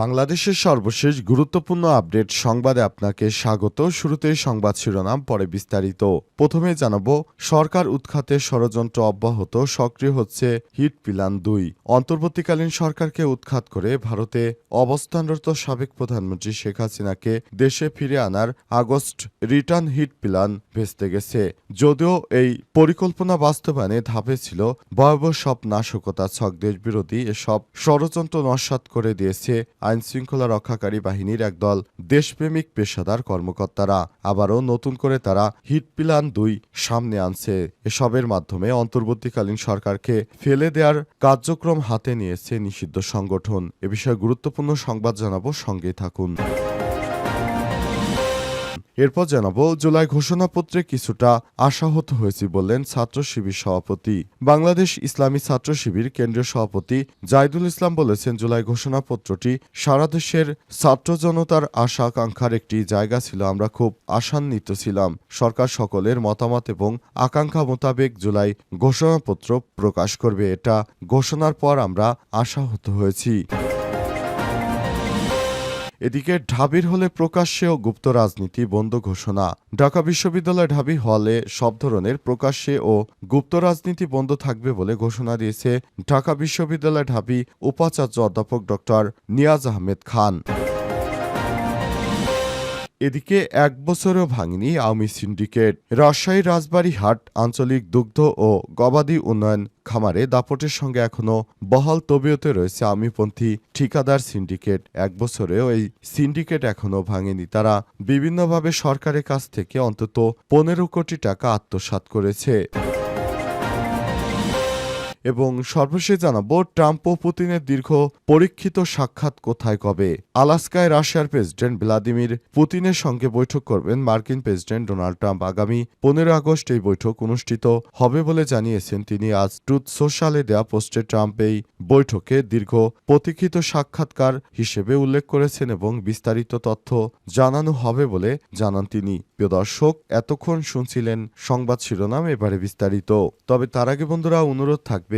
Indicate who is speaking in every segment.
Speaker 1: বাংলাদেশের সর্বশেষ গুরুত্বপূর্ণ আপডেট সংবাদে আপনাকে স্বাগত। শুরুতেই সংবাদ শিরোনাম, পরে বিস্তারিত। প্রথমে জানাব, সরকার উৎখাতে ষড়যন্ত্র অব্যাহত, সক্রিয় হচ্ছে হিট পিলান দুই। অন্তর্বর্তীকালীন সরকারকে উৎখাত করে ভারতে অবস্থানরত সাবেক প্রধানমন্ত্রী শেখ হাসিনাকে দেশে ফিরে আনার আগস্ট রিটার্ন হিট প্ল্যান ভেস্তে গেছে। যদিও এই পরিকল্পনা বাস্তবায়নে ধাপে ছিল ভয়াবহ সব নাশকতা, ছক দেশবিরোধী এসব ষড়যন্ত্র নস্বাত করে দিয়েছে আইন শৃঙ্খলা রক্ষাকারী বাহিনীর একদল দেশপ্রেমিক পেশাদার কর্মকর্তারা আবারও নতুন করে তারা হিট প্ল্যান দুই সামনে আনছে। এসবের মাধ্যমে অন্তর্বর্তীকালীন সরকারকে ফেলে দেওয়ার কার্যক্রম হাতে নিয়েছে নিষিদ্ধ সংগঠন। এ বিষয়ে গুরুত্বপূর্ণ সংবাদ জানাব সঙ্গে থাকুন। এরপর জানাব, জুলাই ঘোষণাপত্রে কিছুটা আশাহত হয়েছি বললেন ছাত্র শিবির সভাপতি। বাংলাদেশ ইসলামী ছাত্র শিবির কেন্দ্রীয় সভাপতি জাইদুল ইসলাম বলেছেন, জুলাই ঘোষণাপত্রটি সারা দেশের ছাত্র জনতার আশা আকাঙ্ক্ষার একটি জায়গা ছিল, আমরা খুব আশান্বিত ছিলাম। সরকার সকলের মতামত এবং আকাঙ্ক্ষা মোতাবেক জুলাই ঘোষণাপত্র প্রকাশ করবে, এটা ঘোষণার পর আমরা আশাহত হয়েছি। এদিকে ঢাবির হলে প্রকাশ্যে ও গুপ্ত রাজনীতি বন্ধ ঘোষণা। ঢাকা বিশ্ববিদ্যালয় ঢাবি হলে সব ধরনের প্রকাশ্যে ও গুপ্ত রাজনীতি বন্ধ থাকবে বলে ঘোষণা দিয়েছে ঢাকা বিশ্ববিদ্যালয় ঢাবি উপাচার্য অধ্যাপক ডক্টর নিয়াজ আহমেদ খান। এদিকে এক বছরও ভাঙেনি আওয়ামী সিন্ডিকেট। রাজশাহী রাজবাড়ী হাট, আঞ্চলিক দুগ্ধ ও গবাদি উন্নয়ন খামারে দাপটের সঙ্গে এখনও বহাল তবিয়তে রয়েছে আমিপন্থী ঠিকাদার সিন্ডিকেট। এক বছরেও এই সিন্ডিকেট এখনও ভাঙেনি। তারা বিভিন্নভাবে সরকারের কাছ থেকে অন্তত পনেরো কোটি টাকা আত্মসাত করেছে। এবং সর্বশেষ জানাব, ট্রাম্প ও পুতিনের দীর্ঘ পরীক্ষিত সাক্ষাৎ কোথায় কবে? আলাস্কায় রাশিয়ার প্রেসিডেন্ট ভ্লাদিমির পুতিনের সঙ্গে বৈঠক করবেন মার্কিন প্রেসিডেন্ট ডোনাল্ড ট্রাম্প। আগামী পনেরো আগস্ট এই বৈঠক অনুষ্ঠিত হবে বলে জানিয়েছেন তিনি। আজ ট্রুথ সোশ্যালে দেয়া পোস্টে ট্রাম্প এই বৈঠকে দীর্ঘ প্রতীক্ষিত সাক্ষাৎকার হিসেবে উল্লেখ করেছেন এবং বিস্তারিত তথ্য জানানো হবে বলে জানান তিনি। প্রিয় দর্শক, এতক্ষণ শুনছিলেন সংবাদ শিরোনাম, এবারে বিস্তারিত। তবে তার আগে বন্ধুরা, অনুরোধ থাকবে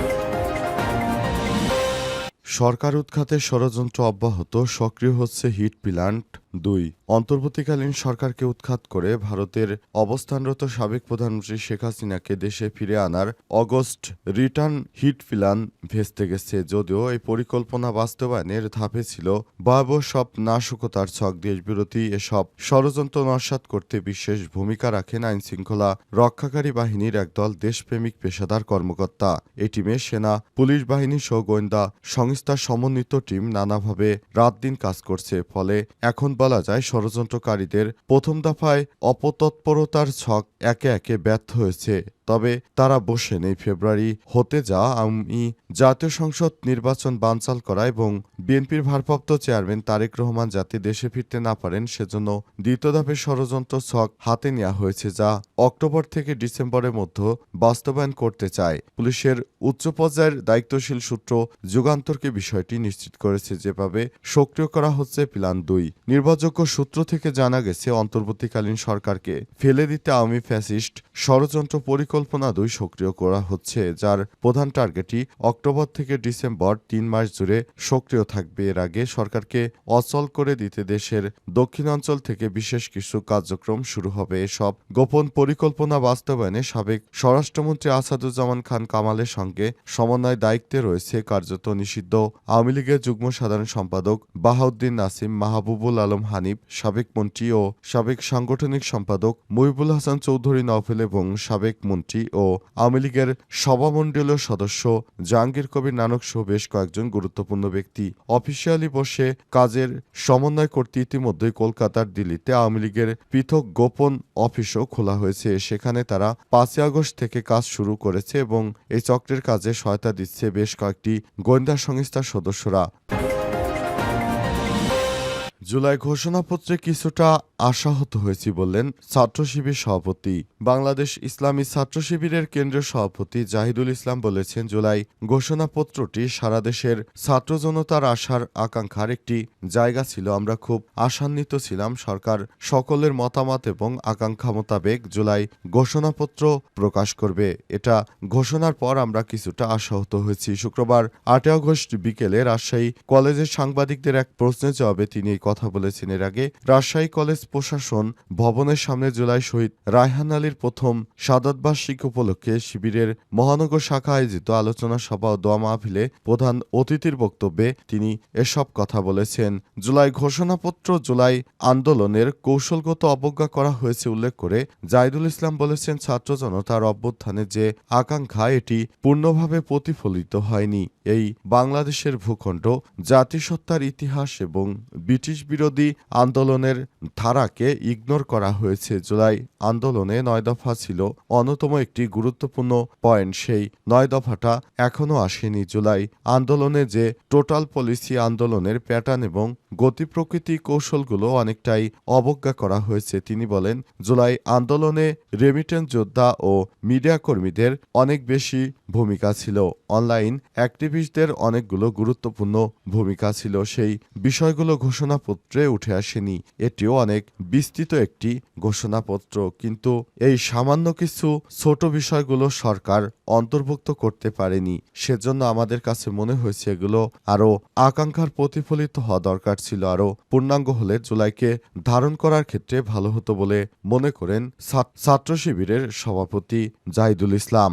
Speaker 1: সরকার উৎখাতের ষড়যন্ত্র অব্যাহত সক্রিয় হচ্ছে হিট প্ল্যান্ট দুই, অন্তর্বর্তীকালীন সরকারকে উৎখাত করে ভারতের অবস্থানরত সাবেক প্রধানমন্ত্রী শেখ হাসিনাকে দেশে ফিরে আনার অগস্ট রিটার্ন হিট প্ল্যান ভেস্তে গেছে। যদিও এই পরিকল্পনা বাস্তবায়নের ধাপে ছিল ভয়াবহ সব নাশকতার ছক। দেশবিরোধী এসব ষড়যন্ত্র নস্বাত করতে বিশেষ ভূমিকা রাখেন আইন শৃঙ্খলা রক্ষাকারী বাহিনীর একদল দেশপ্রেমিক পেশাদার কর্মকর্তা। এই টিমে সেনা, পুলিশ বাহিনী সহ গোয়েন্দা সংস্থার সমন্বিত টিম নানাভাবে রাত দিন কাজ করছে। ফলে এখন বলা যায়, ষড়যন্ত্রকারীদের প্রথম দফায় অপতৎপরতার ছক একে একে ব্যর্থ হয়েছে। তবে তারা বসে নেই ফেব্রুয়ারি হতে যা আমি জাতীয় সংসদ নির্বাচন বানচাল করা এবং বিএনপির ভারপ্রাপ্ত চেয়ারম্যান তারেক রহমান যাতে দেশে ফিরতে না পারেন, সেজন্য দ্বিতীয় ধাপের ষড়যন্ত্র ছক হাতে নেওয়া হয়েছে যা অক্টোবর থেকে ডিসেম্বরের মধ্যে বাস্তবায়ন করতে চায়। পুলিশের উচ্চ পর্যায়ের দায়িত্বশীল সূত্র যুগান্তরকে বিষয়টি নিশ্চিত করেছে, যেভাবে সক্রিয় করা হচ্ছে প্ল্যান দুই। নির্ভরযোগ্য সূত্র থেকে জানা গেছে, অন্তর্বর্তীকালীন সরকারকে ফেলে দিতে আওয়ামী ফ্যাসিস্ট ষড়যন্ত্র পরিকল্পনা দুই সক্রিয় করা হচ্ছে, যার প্রধান টার্গেটই অক্টোবর থেকে ডিসেম্বর তিন মাস জুড়ে সক্রিয় থাকবে। এর আগে সরকারকে অচল করে দিতে দেশের দক্ষিণাঞ্চল থেকে বিশেষ কিছু কার্যক্রম শুরু হবে। এসব গোপন পরিকল্পনা বাস্তবায়নে সাবেক স্বরাষ্ট্রমন্ত্রী আসাদুজ্জামান খান কামালের সঙ্গে সমন্বয় দায়িত্বে রয়েছে কার্যত নিষিদ্ধ আওয়ামী লীগের যুগ্ম সাধারণ সম্পাদক বাহাউদ্দিন নাসিম মাহবুবুল আলম বেগম হানিফ, সাবেক মন্ত্রী ও সাবেক সাংগঠনিক সম্পাদক মহিবুল হাসান চৌধুরী নভেল এবং সাবেক মন্ত্রী ও আওয়ামী লীগের সভামণ্ডলীয় সদস্য জাহাঙ্গীর কবির নানক সহ বেশ কয়েকজন গুরুত্বপূর্ণ ব্যক্তি অফিসিয়ালি বসে কাজের সমন্বয় করতে ইতিমধ্যেই কলকাতার দিল্লিতে আওয়ামী লীগের পৃথক গোপন অফিসও খোলা হয়েছে। সেখানে তারা পাঁচই আগস্ট থেকে কাজ শুরু করেছে এবং এই চক্রের কাজে সহায়তা দিচ্ছে বেশ কয়েকটি গোয়েন্দা সংস্থার সদস্যরা। জুলাই ঘোষণাপত্রে কিছুটা আশাহত হয়েছি বললেন ছাত্র শিবির সভাপতি। বাংলাদেশ ইসলামী ছাত্র শিবিরের কেন্দ্রীয় সভাপতি জাহিদুল ইসলাম বলেছেন, জুলাই ঘোষণাপত্রটি সারা দেশের ছাত্র জনতার আশার আকাঙ্ক্ষার একটি জায়গা ছিল। আমরা খুব আশান্বিত ছিলাম। সরকার সকলের মতামত এবং আকাঙ্ক্ষা মোতাবেক জুলাই ঘোষণাপত্র প্রকাশ করবে। এটা ঘোষণার পর আমরা কিছুটা আশাহত হয়েছি। শুক্রবার আটই আগস্ট বিকেলে রাজশাহী কলেজের সাংবাদিকদের এক প্রশ্নের জবাবে তিনি এই কথা বলেছেন। এর আগে রাজশাহী কলেজ প্রশাসন ভবনের সামনে জুলাই শহীদ রায়হান আলীর প্রথম সাদতবার্ষিকী উপলক্ষে শিবিরের মহানগর শাখা আয়োজিত আলোচনা সভা ও দোয়া মাহফিলে প্রধান অতিথির বক্তব্যে তিনি এসব কথা বলেছেন। জুলাই ঘোষণাপত্র জুলাই আন্দোলনের কৌশলগত অবজ্ঞা করা হয়েছে উল্লেখ করে জাইদুল ইসলাম বলেছেন, ছাত্র জনতার অভ্যুত্থানে যে আকাঙ্ক্ষা, এটি পূর্ণভাবে প্রতিফলিত হয়নি। এই বাংলাদেশের ভূখণ্ড, জাতিসত্তার ইতিহাস এবং ব্রিটিশ বিরোধী আন্দোলনের ধারাকে ইগনোর করা হয়েছে। জুলাই আন্দোলনে নয় দফা ছিল অন্যতম একটি গুরুত্বপূর্ণ পয়েন্ট। সেই নয় দফাটা এখনও আসেনি। জুলাই আন্দোলনে যে টোটাল পলিসি আন্দোলনের প্যাটার্ন এবং গতি প্রকৃতি কৌশলগুলো অনেকটাই অবজ্ঞা করা হয়েছে। তিনি বলেন, জুলাই আন্দোলনে রেমিটেন্স যোদ্ধা ও মিডিয়া কর্মীদের অনেক বেশি ভূমিকা ছিল। অনলাইন অ্যাক্টিভিস্টদের অনেকগুলো গুরুত্বপূর্ণ ভূমিকা ছিল। সেই বিষয়গুলো ঘোষণাপত্রে উঠে আসেনি। এটিও অনেক বিস্তৃত একটি ঘোষণাপত্র। কিন্তু এই সামান্য কিছু ছোট বিষয়গুলো সরকার অন্তর্ভুক্ত করতে পারেনি। সেজন্য আমাদের কাছে মনে হয়েছে এগুলো আরও আকাঙ্ক্ষার প্রতিফলিত হওয়া দরকার ছিল আরও পূর্ণাঙ্গ হলে জুলাইকে ধারণ করার ক্ষেত্রে ভালো হতো বলে মনে করেন ছাত্র- শিবিরের সভাপতি জাহিদুল ইসলাম।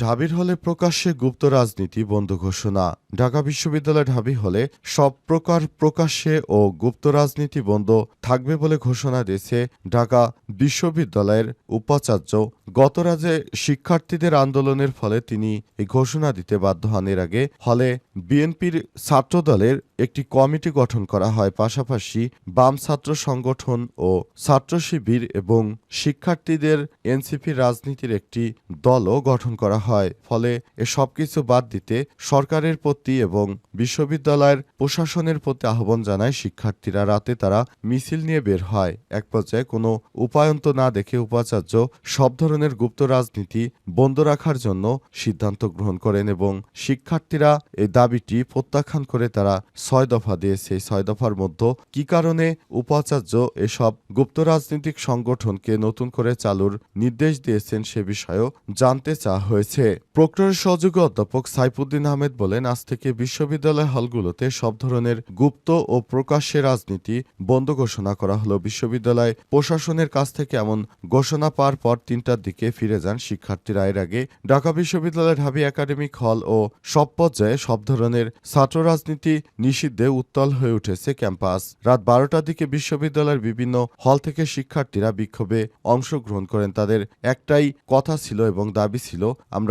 Speaker 1: ঢাবির হলে প্রকাশ্যে গুপ্ত রাজনীতি বন্ধ ঘোষণা। ঢাকা বিশ্ববিদ্যালয় ঢাবি হলে সব প্রকার প্রকাশ্যে ও গুপ্ত রাজনীতি বন্ধ থাকবে বলে ঘোষণা দিয়েছে ঢাকা বিশ্ববিদ্যালয়ের উপাচার্য। গত রাজে শিক্ষার্থীদের আন্দোলনের ফলে তিনি এই ঘোষণা দিতে বাধ্য হন। এর আগে হলে বিএনপির ছাত্রদলের একটি কমিটি গঠন করা হয়। পাশাপাশি বাম ছাত্র সংগঠন ও ছাত্র শিবির এবং শিক্ষার্থীদের এনসিপি রাজনীতির একটি দলও গঠন করা হয়। ফলে এ সবকিছু বাদ দিতে সরকারের প্রতি এবং বিশ্ববিদ্যালয়ের প্রশাসনের প্রতি আহ্বান জানায় শিক্ষার্থীরা। রাতে তারা মিছিল নিয়ে বের হয়। এক পর্যায়ে কোনো উপায়ন্ত না দেখে উপাচার্য সব ধরনের গুপ্ত রাজনীতি বন্ধ রাখার জন্য সিদ্ধান্ত গ্রহণ করেন এবং শিক্ষার্থীরা এই দাবিটি প্রত্যাখ্যান করে তারা ছয় দফা দিয়েছে। এই ছয় দফার মধ্যে কি কারণে উপাচার্য এসব গুপ্ত রাজনৈতিক সংগঠনকে নতুন করে চালুর নির্দেশ দিয়েছেন সে বিষয়েও জানতে চাওয়া হয়েছে। প্রক্টরের সহযোগী অধ্যাপক সাইফুদ্দিন আহমেদ বলেন, আজ থেকে বিশ্ববিদ্যালয় হলগুলোতে সব ধরনের গুপ্ত ও প্রকাশ্যে রাজনীতি বন্ধ ঘোষণা করা হলো। বিশ্ববিদ্যালয় প্রশাসনের কাছ থেকে এমন ঘোষণা পাওয়ার পর তিনটার দিকে ফিরে যান শিক্ষার্থীরা। এর আগে ঢাকা বিশ্ববিদ্যালয়ের ঢাবি একাডেমিক হল ও সব পর্যায়ে সব ধরনের ছাত্র রাজনীতি নিষিদ্ধে উত্তল হয়ে উঠেছে ক্যাম্পাস। রাত বারোটার দিকে বিশ্ববিদ্যালয়ের বিভিন্ন হল থেকে শিক্ষার্থীরা বিক্ষোভে অংশগ্রহণ করেন। তাদের একটাই কথা ছিল এবং দাবি ছিল, আমরা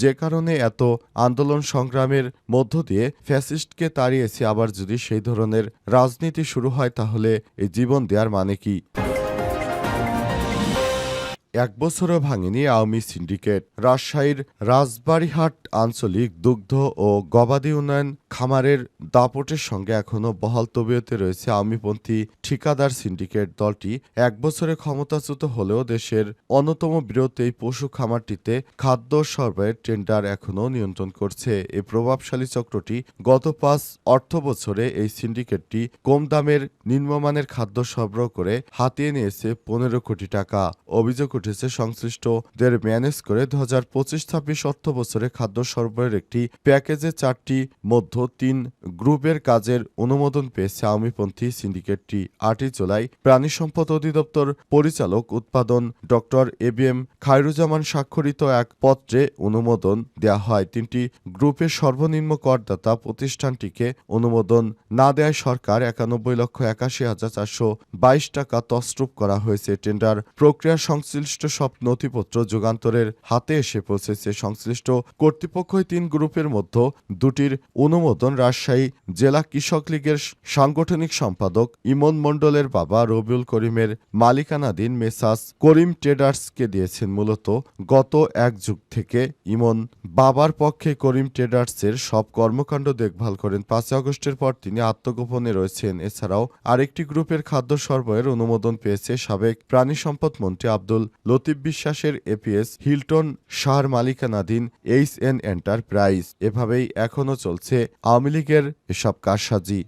Speaker 1: যে কারণে এত আন্দোলন সংগ্রামের মধ্য দিয়ে ফ্যাসিস্টকে তাড়িয়েছি, আবার যদি সেই ধরনের রাজনীতি শুরু হয় তাহলে এই জীবন দেওয়ার মানে কি? এক বছরও ভাঙেনি আওয়ামী সিন্ডিকেট। রাজশাহীর রাজবাড়িহাট আঞ্চলিক দুগ্ধ ও গবাদি উন্নয়ন খামারের দাপটের সঙ্গে এখনও বহাল তবিয়তে রয়েছে আওয়ামীপন্থী ঠিকাদার সিন্ডিকেট দলটি। এক বছরে ক্ষমতাচ্যুত হলেও দেশের অন্যতম বৃহৎ এই পশু খামারটিতে খাদ্য সরবরাহের টেন্ডার এখনও নিয়ন্ত্রণ করছে। এই প্রভাবশালী চক্রটি গত পাঁচ অর্থ বছরে এই সিন্ডিকেটটি কম দামের নিম্নমানের খাদ্য সরবরাহ করে হাতিয়ে নিয়েছে পনেরো কোটি টাকা। অভিযোগ উঠেছে সংশ্লিষ্টদের ম্যানেজ করে দু হাজার পঁচিশ ছাব্বিশ অর্থ বছরে খাদ্য সরবরাহের একটি প্যাকেজে চারটি, মধ্য তিন গ্রুপের কাজের অনুমোদন পেয়েছে আওয়ামীপন্থী সিন্ডিকেটটি। আটই জুলাই প্রাণী সম্পদ অধিদপ্তর পরিচালক উৎপাদন doctor A B M Khairuzzaman স্বাক্ষরিত এক পত্রে অনুমোদন দেয়া হয়। তিনটি গ্রুপের সর্বনিম্ন করদাতা প্রতিষ্ঠানটিকে অনুমোদন না দেয় সরকার। একানব্বই লক্ষ একাশি হাজার চারশো বাইশ টাকা তস্রুপ করা হয়েছে। টেন্ডার প্রক্রিয়া সংশ্লিষ্ট সব নথিপত্র যুগান্তরের হাতে এসে পৌঁছেছে। সংশ্লিষ্ট কর্তৃপক্ষই তিন গ্রুপের মধ্যে দুটির অনুমোদন রাজশাহী জেলা কৃষক লীগের সাংগঠনিক সম্পাদক ইমন মণ্ডলের বাবা রবিউল করিমের মালিকানাধীন মেসাস করিম ট্রেডার্সকে দিয়েছেন মূলত গত এক যুগ থেকে। ইমন বাবার পক্ষে করিম ট্রেডার্সের সব কর্মকাণ্ড দেখভাল করেন। পাঁচই আগস্টের পর তিনি আত্মগোপনে রয়েছেন। এছাড়াও আরেকটি গ্রুপের খাদ্য সরবরাহের অনুমোদন পেয়েছে সাবেক প্রাণী সম্পদ মন্ত্রী আব্দুল লতিফ বিশ্বাসের এপিএস হিলটন শাহর মালিকানাধীন এইচ এন এন্টারপ্রাইজ। এভাবেই এখনও চলছে আওয়ামী লীগের এসব কারসাজি।